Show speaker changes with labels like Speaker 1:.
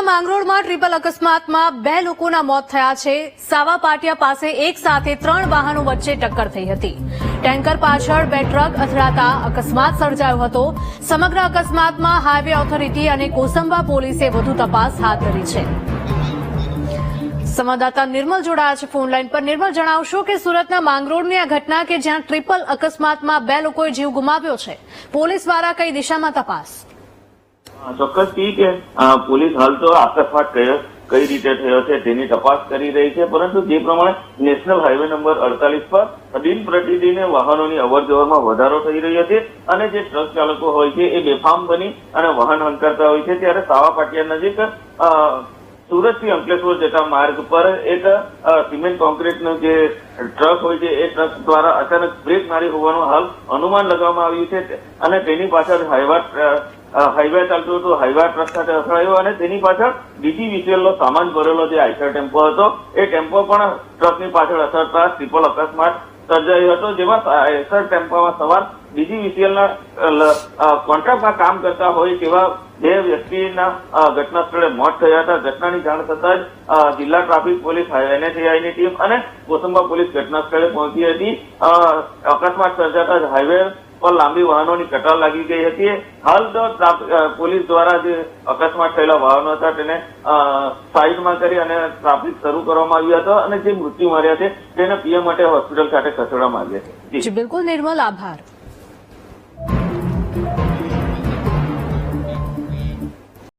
Speaker 1: સુરતના માંગરોળમાં ટ્રિપલ અકસ્માતમાં બે લોકોના મોત થયા છે. સાવા પાટિયા પાસે એક સાથે ત્રણ વાહનો વચ્ચે ટક્કર થઈ હતી. ટેન્કર પાછળ બે ટ્રક અથડાતા અકસ્માત સર્જાયો હતો. સમગ્ર અકસ્માતમાં હાઈવે ઓથોરિટી અને કોસંબા પોલીસે વધુ તપાસ હાથ ધરી છે. સંવાદદાતા નિર્મલ જોડાયા છે ફોનલાઈન પર. નિર્મલ, જણાવશો કે સુરતના માંગરોળની આ ઘટના કે જ્યાં ટ્રિપલ અકસ્માતમાં બે લોકોએ જીવ ગુમાવ્યો છે? પોલીસ દ્વારા કઈ દિશામાં તપાસ?
Speaker 2: ચોક્કસથી કે પોલીસ હાલ તો આકસ્માત કયો, કઈ રીતે થયો છે, તેની તપાસ કરી રહી છે, પરંતુ જે પ્રમાણે નેશનલ હાઈવે નંબર અડતાલીસ પર દિન પ્રતિદિને વાહનોની અવર જવરમાં વધારો થઈ રહ્યો છે અને જે ટ્રક ચાલકો હોય છે, એ બેફામ બની અને વાહન હંકારતા હોય છે, ત્યારે સાવા પાટિયા નજીક સુરતથી અંકલેશ્વર જતા માર્ગ પર એક સિમેન્ટ કોન્ક્રીટનો જે ટ્રક હોય છે, એ ટ્રક દ્વારા અચાનક બ્રેક મારી હોવાનું હાલ અનુમાન લગાવવામાં આવ્યું છે અને તેની પાછળ હાઈવા હાઈવે ચાલતું હતું હાઈવે ટ્રસ્ટ અથડાયો અને તેની પાછળ બીજી વિસેલનો સામાન ભરેલો જે આઈસર ટેમ્પો હતો, એ ટેમ્પો પણ ટ્રકની પાછળ અથડતા ટ્રિપલ અકસ્માત સર્જાયો હતો, જેમાં આઈસર ટેમ્પોમાં સવાર બીજી વિસીએલના કોન્ટ્રાક્ટમાં કામ કરતા હોય તેવા બે વ્યક્તિના ઘટના સ્થળે મોત થયા હતા. ઘટનાની જાણ થતાં જ જિલ્લા ટ્રાફિક પોલીસ એનએચએઆઈની ટીમ અને કોસંબા પોલીસ ઘટના સ્થળે પહોંચી હતી. અકસ્માત સર્જાતા જ હાઈવે પર લાંબી વાહનોની કટાર લાગી ગઈ હતી. હાલ તો પોલીસ દ્વારા જે અકસ્માત થયેલા વાહનો હતા તેને સાઈડમાં કરી અને ટ્રાફિક શરૂ કરવામાં આવ્યો હતો અને જે મૃત્યુ માર્યા છે તેને પીએમ માટે હોસ્પિટલ ખાતે ખસેડવામાં આવ્યા છે.
Speaker 1: બિલકુલ નિર્મલ, આભાર.